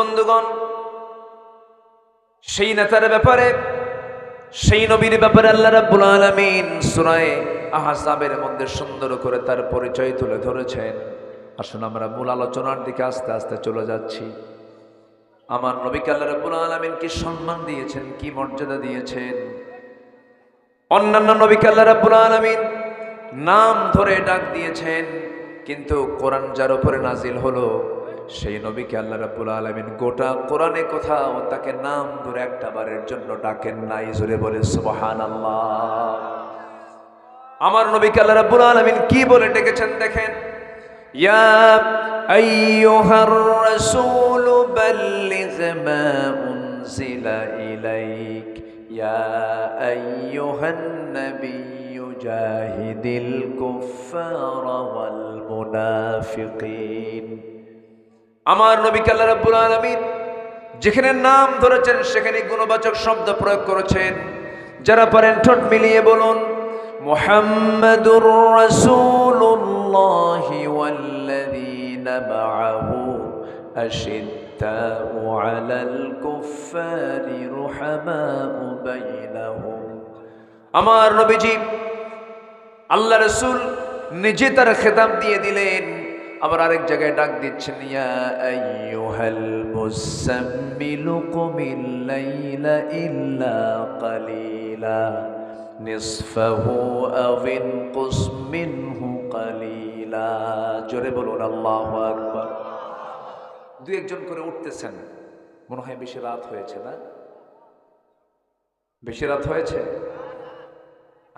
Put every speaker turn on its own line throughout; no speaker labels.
বন্ধুগণ, সেই নেতার ব্যাপারে, সেই নবীর ব্যাপারে আল্লাহ রাব্বুল আলামিন সূরায়ে আহজাবের মধ্যে সুন্দর করে তার পরিচয় তুলে ধরেছেন। আসুন আমরা মূল আলোচনার দিকে আস্তে আস্তে চলে যাচ্ছি। আমার নবীকে আল্লাহ রাব্বুল আলামিন কি সম্মান দিয়েছেন, কি মর্যাদা দিয়েছেন? অন্যান্য নবীকে আল্লাহ রাব্বুল আলামিন নাম ধরে ডাক দিয়েছেন, কিন্তু কোরআন যার উপরে নাজিল হলো সেই নবীকে আল্লাহ রাব্বুল আলামিন গোটা কোরআনে কোথাও তাকে নাম ধরে একটা বারের জন্য ডাকেন নাই, জোরে বলে সুবহানাল্লাহ। আমার নবীকে আল্লাহ রাব্বুল আলামিন কি বলে ডেকেছেন দেখেন? জাহিদিল কুফার ওয়াল মুনাফিকিন। আমার নবী আল্লাহ রাব্বুল আলামিন যেখানে নাম ধরেছেন, সেখানে গুণবাচক শব্দ প্রয়োগ করেছেন। যারা পারেন ঠোঁট মিলিয়ে বলুন বাইনাহুম। আমার নবীজি আল্লাহ রসুল নিজে তার খেতাব দিয়ে দিলেন। আবার আরেক জায়গায় ডাক দিচ্ছেন, ইয়া নিসফাহু আও ইনকুস মিনহু কালিলা। জোরে বলুন, আল্লাহু আকবার। দুই একজন করে উঠতেছেন, মনে হয় বেশি রাত হয়েছে না? বেশি রাত হয়েছে?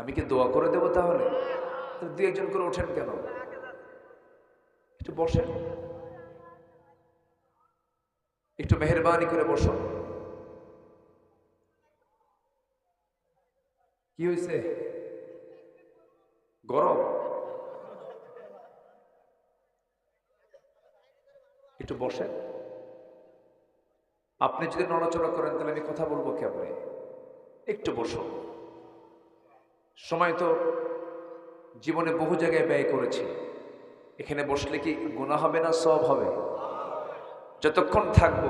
আমি কি দোয়া করে দেবো তাহলে? দুই একজন করে ওঠেন কেন? একটু বসেন। একটু মেহরবানি করে বসো কি হয়েছে গরম? একটু বসেন। আপনি যদি নড়াচড়া করেন, তাহলে আমি কথা বলব কেমনে একটু বসো সময় তো জীবনে বহু জায়গায় ব্যয় করেছি। এখানে বসলে কি গুণা হবে না সব হবে? যতক্ষণ থাকব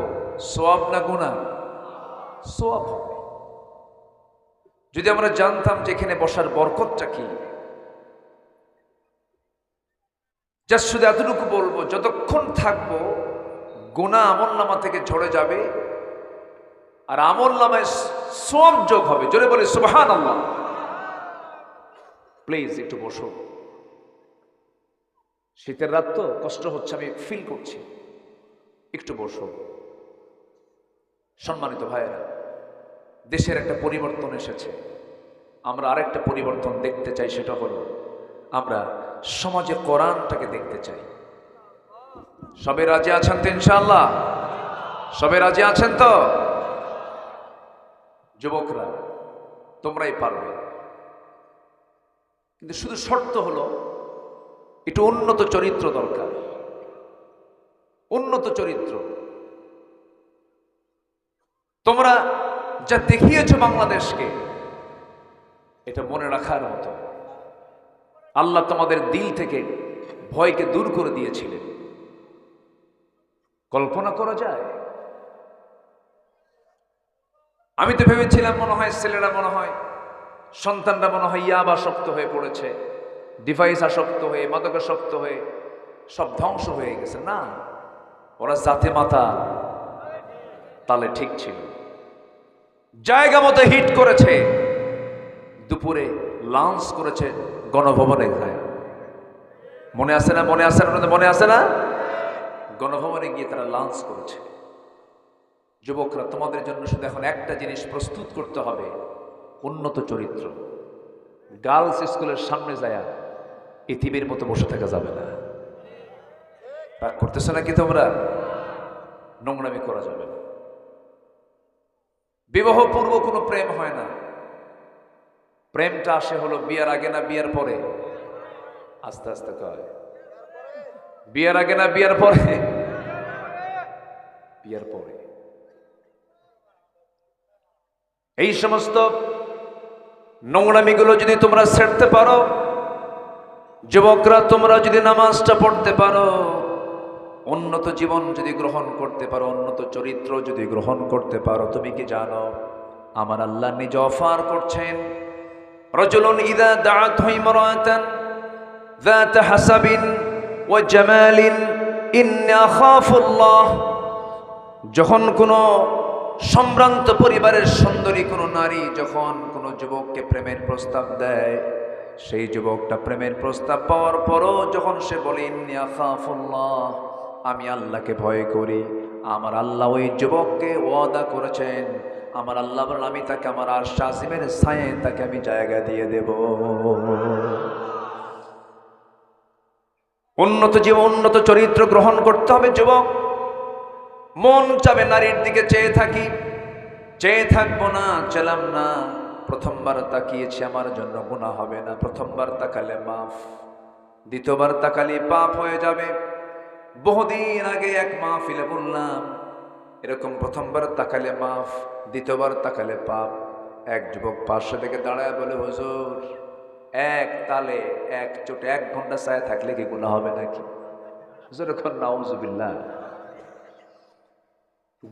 সোয়াব না গুণা সোয়াব হবে। যদি আমরা জানতাম যে এখানে বসার বরকতটা কি জাস্ট শুধু এতটুকু বলব, যতক্ষণ থাকব গুণা আমল নামা থেকে ঝরে যাবে, আর আমল নামায় সোয়াব যোগ হবে। জোরে বলে সুবহান আল্লাহ প্লিজ, একটু বসো। শীতের রাত তো কষ্ট হচ্ছে, আমি ফিল করছি। একটু বসো। সম্মানিত ভাইয়েরা, দেশের একটা পরিবর্তন এসেছে। আমরা আরেকটা পরিবর্তন দেখতে চাই, সেটা হলো আমরা সমাজে কোরআনটাকে দেখতে চাই। সবে রাজি আছেন তো ইনশাল্লাহ সবে রাজি আছেন তো? যুবকরা, তোমরাই পারবে। কিন্তু শুধু শর্ত হলো একটু উন্নত চরিত্র দরকার। উন্নত চরিত্র। তোমরা যা দেখিয়েছো বাংলাদেশকে, এটা মনে রাখার মতো। আল্লাহ তোমাদের দিল থেকে ভয়কে দূর করে দিয়েছিলেন। কল্পনা করা যায়? আমি তো ভেবেছিলাম মনে হয় ছেলেরা মনে হয় সন্তানরা মনে হয় ইয়াবা শক্ত হয়ে পড়েছে। ডিভাইস আসক্ত হয়ে মাদকাসক্ত হয়ে, সব ধ্বংস হয়ে গেছে। না, ওরা জাতে মাথা তালে ঠিক ছিল। জায়গা মতো হিট করেছে। দুপুরে লাঞ্চ করেছে গণভবনে যায়। মনে আছে না, মনে আছে না মনে আছে না? গণভবনে গিয়ে তারা লাঞ্চ করেছে। যুবকরা, তোমাদের জন্য শুধু এখন একটা জিনিস প্রস্তুত করতে হবে, উন্নত চরিত্র। গার্লস স্কুলের সামনে যায়। ইতিমের মতো বসে থাকা যাবে না। রাগ করতেছো নাকি তোমরা? নোংরামি করা যাবে না। বিবাহ পূর্ব কোনো প্রেম হয় না। প্রেমটা আসে হলো বিয়ার আগে না বিয়ার পরে? আস্তে আস্তে কয়। বিয়ার আগে না বিয়ার পরে? বিয়ার পরে। এই সমস্ত নোংরামিগুলো যদি তোমরা ছেড়তে পারো যুবকরা তোমরা যদি নামাজটা পড়তে পারো উন্নত জীবন যদি গ্রহণ করতে পারো উন্নত চরিত্র যদি গ্রহণ করতে পারো তুমি কি জানো আমার আল্লাহ নিজে অফার করছেন রজলুন ইদা দাঁত হই মরাতান ذات حسب وجمال إني أخاف الله যখন কোনো সম্ভ্রান্ত পরিবারের সুন্দরী কোনো নারী যখন কোনো যুবককে প্রেমের প্রস্তাব দেয় সেই যুবকটা প্রেমের প্রস্তাব পাওয়ার পরও যখন সে বলে, "ইন্নী আমি আল্লাহকে ভয় করি। আমার আল্লাহ ওই যুবককে ওয়াদা করেছেন। আমার আল্লাহ বলেন, আমি তাকে আমার আর শাসিমের ছায়ে তাকে আমি জায়গা দিয়ে দেব। উন্নত জীবন, উন্নত চরিত্র গ্রহণ করতে হবে যুবক। মন চাবে নারীর দিকে চেয়ে থাকি। চেয়ে থাকব না, চেলাম না। প্রথমবার তাকিয়েছি, আমার জন্য গুণা হবে না। প্রথমবার তাকালে মাফ, দ্বিতীয়বার তাকালে পাপ হয়ে যাবে। বহুদিন আগে এক মাহফিলে বললাম, এরকম প্রথমবার তাকালে মাফ, দ্বিতীয়বার তাকালে পাপ। এক যুবক পার্শ্ব থেকে দাঁড়ায় বলে, হুজুর, এক তালে, এক চোটে এক ঘণ্টা ছায়া থাকলে কি গুণা হবে নাকি? হুজুর এখন নাউজুবিল্লাহ।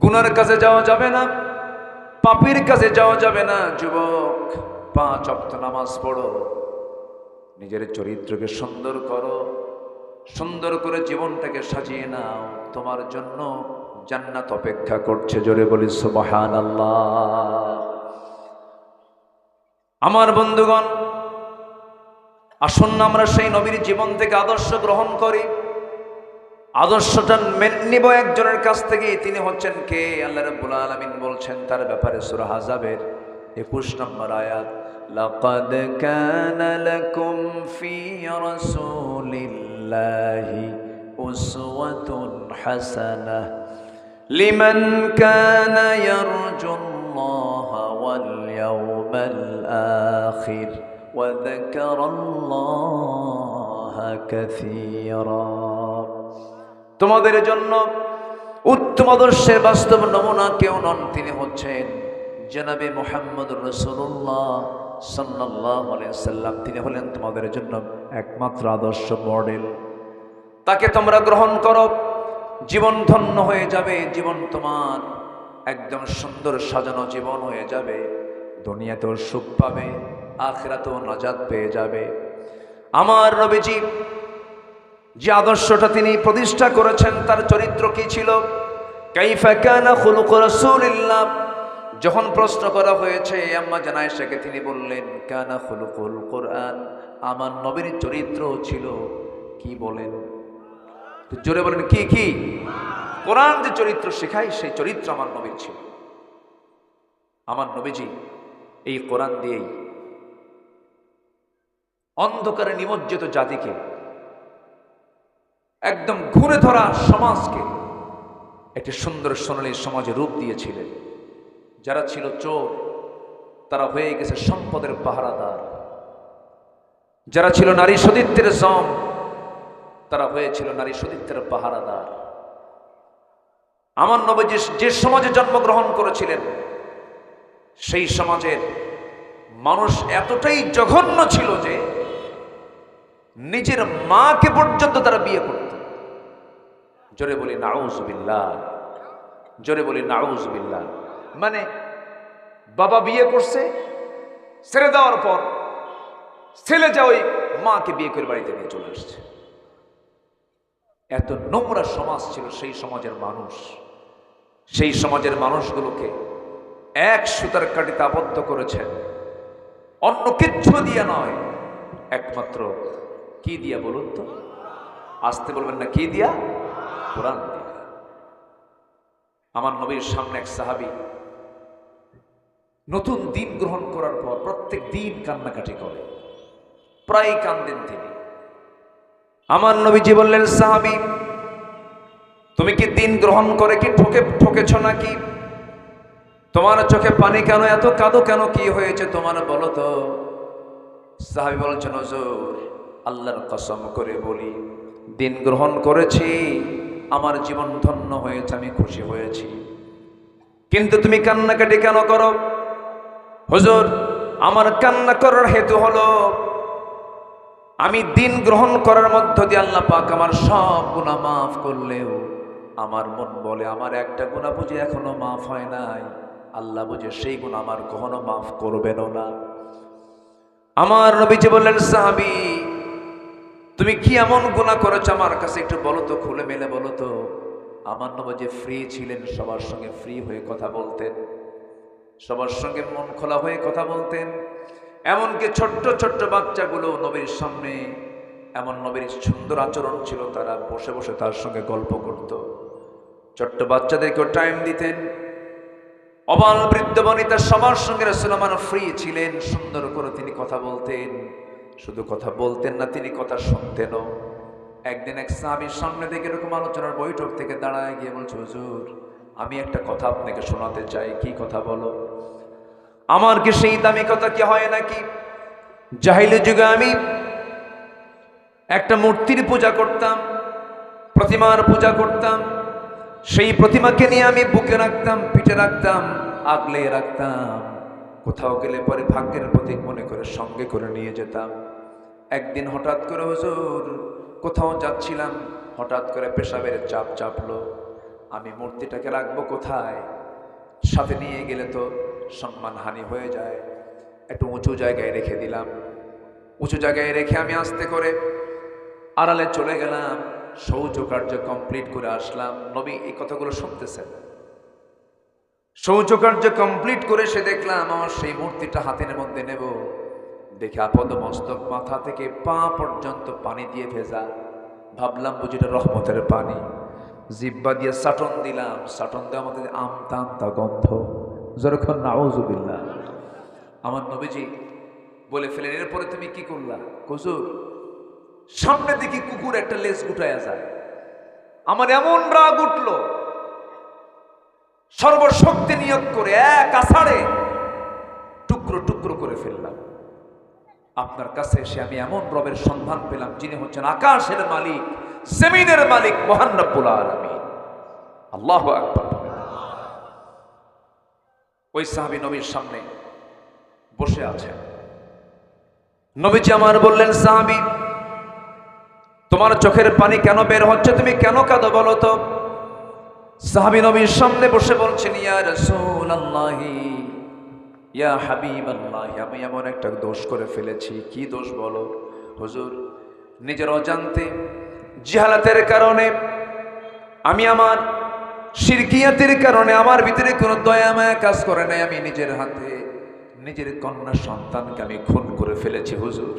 গুনার কাছে যাওয়া যাবে না। পাপির কাছে যাওয়া যাবে না, যুবক। পাঁচ অপ্ত নামাজ পড়ো। নিজের চরিত্রকে সুন্দর করো। সুন্দর করে জীবনটাকে সাজিয়ে নাও। তোমার জন্য জান্নাত অপেক্ষা করছে। জোরে বলি সুবহান আমার বন্ধুগণ আসন্ন আমরা সেই নবীর জীবন থেকে আদর্শ গ্রহণ করি। আদর্শটা মেনে নিব একজনের কাছ থেকে তিনি হচ্ছেন কে আল্লাহ রাব্বুল আলামিন বলছেন তার ব্যাপারে সূরা হাজাবের 21 নম্বর আয়াত লাকাদ কানা লাকুম ফি রাসূলিল্লাহি উসওয়াতুন হাসানাহ লিমান কানা ইয়ারজুল্লাহা ওয়াল ইয়াওমাল আখির وذكر الله كثيرا তোমাদের জন্য উত্তম আদর্শের বাস্তব নমুনা কেউ নন তিনি হচ্ছেন জনাবে মোহাম্মদ রসুল্লাহ সাল্লাহ সাল্লাম তিনি হলেন তোমাদের জন্য একমাত্র আদর্শ মডেল। তাকে তোমরা গ্রহণ করো, জীবন ধন্য হয়ে যাবে, জীবন তোমার একদম সুন্দর সাজানো জীবন হয়ে যাবে, দুনিয়াতেও সুখ পাবে, আখেরাতেও নাজাদ পেয়ে যাবে। আমার নবীজি যে আদর্শটা তিনি প্রতিষ্ঠা করেছেন, তার চরিত্র কি ছিল? যখন প্রশ্ন করা হয়েছে আম্মা জানায়েশাকে, তিনি বললেন, কানা খুলুকুল কোরআন, আমার নবীর চরিত্র ছিল। কি বলেন? জোরে বলেন, কি কি? কোরআন যে চরিত্র শেখায়, সেই চরিত্র আমার নবীর ছিল। আমার নবীজি এই কোরআন দিয়েই অন্ধকারে নিমজ্জিত জাতিকে একদম ঘুরে ধরা সমাজকে একটি সুন্দর সোনালী সমাজে রূপ দিয়েছিলেন। যারা ছিল চোর, তারা হয়ে গেছে সম্পদের পাহারাদার। যারা ছিল নারী সতীত্বের জম, তারা হয়েছিল নারী সতীত্বের পাহারাদার। আমার নবী যে সমাজে জন্মগ্রহণ করেছিলেন, সেই সমাজের মানুষ এতটাই জঘন্য ছিল যে নিজের মাকে পর্যন্ত তারা বিয়ে করত। জোরে বলি নাউজবিল্লা জোরে বলি নাউজবিল্লা মানে বাবা বিয়ে করছে, ছেড়ে দেওয়ার পর ছেলে যা ওই মাকে বিয়ে করে বাড়িতে নিয়ে চলে আসছে। এত নোংরা সমাজ ছিল সেই সমাজের মানুষ। সেই সমাজের মানুষগুলোকে এক সুতার কাটিতে আবদ্ধ করেছেন অন্য কিচ্ছু দিয়ে নয়, একমাত্র কি দিয়া বলুন তো? আসতে বলবেন না কি দিয়া? কোরআন আমার নবীর সামনে এক সাহাবি নতুন দিন গ্রহণ করার পর প্রত্যেক দিন কান্নাকাটি করে। প্রায় কান্দেন তিনি। আমার নবীজি বললেন, সাহাবি, তুমি কি দিন গ্রহণ করে কি ঠকে ঠকেছ নাকি? তোমার চোখে পানি কেন, এত কাঁদো কেন, কি হয়েছে তোমার বলো তো? সাহাবি বলছেন আল্লাহর কসম করে বলি, দিন গ্রহণ করেছি আমার জীবন ধন্য হয়েছে, আমি খুশি হয়েছি। কিন্তু তুমি কান্নাকাটি কেন করো? হুজুর, আমার কান্না করার হেতু হলো, আমি দিন গ্রহণ করার মধ্য দিয়ে আল্লাহ পাক আমার সব গুণা মাফ করলেও, আমার মন বলে, আমার একটা গুণা বুঝে এখনও মাফ হয় নাই। আল্লাহ বুঝে, সেই গুণ আমার কখনো মাফ করবেনও না। আমার নবীজি বললেন, সাহাবি তুমি কি এমন গুণা করেছ আমার কাছে? একটু বলো তো, খুলে মেলে বলো তো। আমার যে ফ্রি ছিলেন, সবার সঙ্গে ফ্রি হয়ে কথা বলতেন। সবার সঙ্গে মন খোলা হয়ে কথা বলতেন। এমনকি ছোট্ট ছোট্ট বাচ্চাগুলো নবীর সামনে, এমন নবীর সুন্দর আচরণ ছিল, তারা বসে বসে তার সঙ্গে গল্প করত। ছোট্ট বাচ্চাদেরকেও টাইম দিতেন। অবাল বৃদ্ধ বনিতা সবার সঙ্গে রসুলমান ফ্রি ছিলেন, সুন্দর করে তিনি কথা বলতেন। শুধু কথা বলতেন না, তিনি কথা শুনতেনও। একদিন এক স্বামীর সামনে থেকে এরকম আলোচনার বৈঠক থেকে দাঁড়ায় গিয়ে বলছে, হুজুর, আমি একটা কথা আপনাকে শোনাতে চাই, কি কথা বলো? আমার কি সেই দামি কথা কি হয় নাকি? জাহিলে যুগে আমি একটা মূর্তির পূজা করতাম, প্রতিমার পূজা করতাম, সেই প্রতিমাকে নিয়ে আমি বুকে রাখতাম, পিঠে রাখতাম, আগলে রাখতাম। কোথাও গেলে পরে ভাগ্যের প্রতীক মনে করে সঙ্গে করে নিয়ে যেতাম। একদিন হঠাৎ করে হুজুর, কোথাও যাচ্ছিলাম, হঠাৎ করে পেশাবের চাপ চাপলো। আমি মূর্তিটাকে রাখব কোথায়? সাথে নিয়ে গেলে তো সম্মানহানি হয়ে যায়। একটু উঁচু জায়গায় রেখে দিলাম। উঁচু জায়গায় রেখে আমি আস্তে করে আড়ালে চলে গেলাম। শৌচ কার্য কমপ্লিট করে আসলাম। নবী এই কথাগুলো শুনতেছেন? শৌচ কার্য কমপ্লিট করে সে দেখলাম, আমার সেই মূর্তিটা হাতের মধ্যে নেব। দেখে আপদ মস্তক মাথা থেকে পা পর্যন্ত পানি দিয়ে ভেজা। ভাবলাম বুঝিটা রহমতের পানি। জিব্বা দিয়ে সাটন দিলাম। সাটন দেওয়া আমাদের আমতা আমতা গন্ধ যখন নাউজুবিল্লা আমার নবীজি বলে ফেলেন, এরপরে তুমি কি করলা? কসুর সামনে দেখি কুকুর একটা লেজ গুটায়া যায়। আমার এমন রাগ উঠল। সর্বশক্তি নিয়োগ করে এক আষাঢ়ে টুকরো টুকরো করে ফেললাম। আপনার কাছে এসে আমি এমন রবের সন্ধান পেলাম, যিনি হচ্ছেন আকাশের মালিক, জমিনের মালিক, মহান রব্বুল আলামিন। আল্লাহ আকবার ওই সাহাবী নবীর সামনে বসে আছেন। নবীজি আমার বললেন, সাহাবী, তোমার চোখের পানি কেন বের হচ্ছে, তুমি কেন কাঁদো বলো তো? সাহাবী নবীর সামনে বসে বলছেন, ইয়া রাসূলুল্লাহি। ইয়া হাবিবাল্লাহ, আমি এমন একটা দোষ করে ফেলেছি। কি দোষ বলো? হুজুর, নিজের অজান্তে, জিহালাতের কারণে, আমি আমার শিরকিয়াতের কারণে আমার ভিতরে কোনো দয়া মায়া কাজ করে নাই, আমি নিজের হাতে নিজের কন্যা সন্তানকে আমি খুন করে ফেলেছি, হুজুর।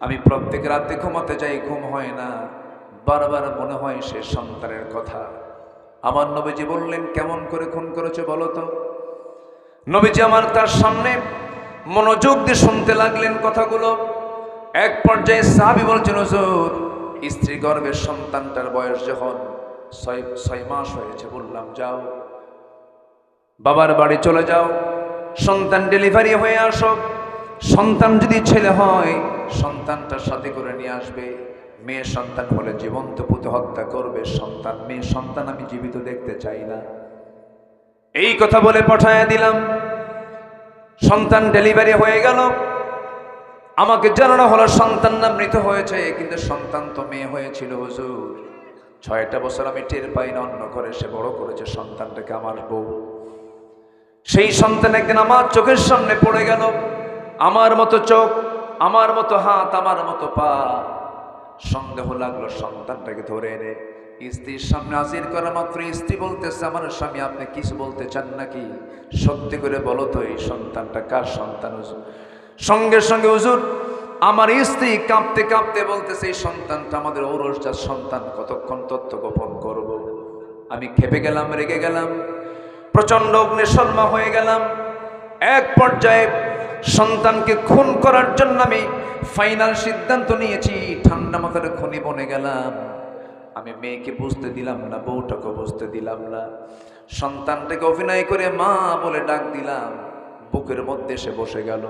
আমি প্রত্যেক রাতে ঘুমাতে যাই, ঘুম হয় না। বারবার মনে হয় সে সন্তানের কথা। আমার নবীজি বললেন, কেমন করে খুন করেছে বলো তো? নবীজি আমার তার সামনে মনোযোগ দিয়ে শুনতে লাগলেন কথাগুলো। এক পর্যায়ে সাহাবি বলছেন, হুজুর, স্ত্রী গর্ভের সন্তানটার বয়স যখন ছয় ছয় মাস হয়েছে, বললাম, যাও, বাবার বাড়ি চলে যাও, সন্তান ডেলিভারি হয়ে আসো। সন্তান যদি ছেলে হয়, সন্তানটার সাথে করে নিয়ে আসবে। মেয়ে সন্তান হলে জীবন্ত পুঁতে হত্যা করবে, সন্তান, মেয়ে সন্তান আমি জীবিত দেখতে চাই না। এই কথা বলে পাঠায় দিলাম। সন্তান ডেলিভারি হয়ে গেল। আমাকে জানানো হলো সন্তান না মৃত হয়েছে, কিন্তু সন্তান তো মেয়ে হয়েছিল হুজুর। ছয়টা বছর আমি টের পাই না, অন্য করে সে বড় করেছে সন্তানটাকে আমার বউ। সেই সন্তান একদিন আমার চোখের সামনে পড়ে গেল। আমার মতো চোখ, আমার মতো হাত, আমার মতো পা। সন্দেহ লাগল সন্তানটাকে ধরে এনে। স্ত্রীর সামনে হাজির করা মাত্র স্ত্রী বলতেছে, আমার স্বামী, আপনি কিছু বলতে চান নাকি? সত্যি করে বলো তো, এই সন্তানটা কার সন্তান হুজুর? সঙ্গে সঙ্গে হুজুর, আমার স্ত্রী কাঁপতে কাঁপতে বলতেছে, এই সন্তানটা আমাদের ঔরসজাত সন্তান, কতক্ষণ তথ্য গোপন করব। আমি খেপে গেলাম, রেগে গেলাম প্রচণ্ড অগ্নিশর্মা হয়ে গেলাম। এক পর্যায়ে সন্তানকে খুন করার জন্য আমি ফাইনাল সিদ্ধান্ত নিয়েছি, ঠান্ডা মাথার খনি বনে গেলাম। আমি মেয়েকে বুঝতে দিলাম না বউটাকে বুঝতে দিলাম না। সন্তানটাকে অভিনয় করে মা বলে ডাক দিলাম, বুকের মধ্যে এসে বসে গেল।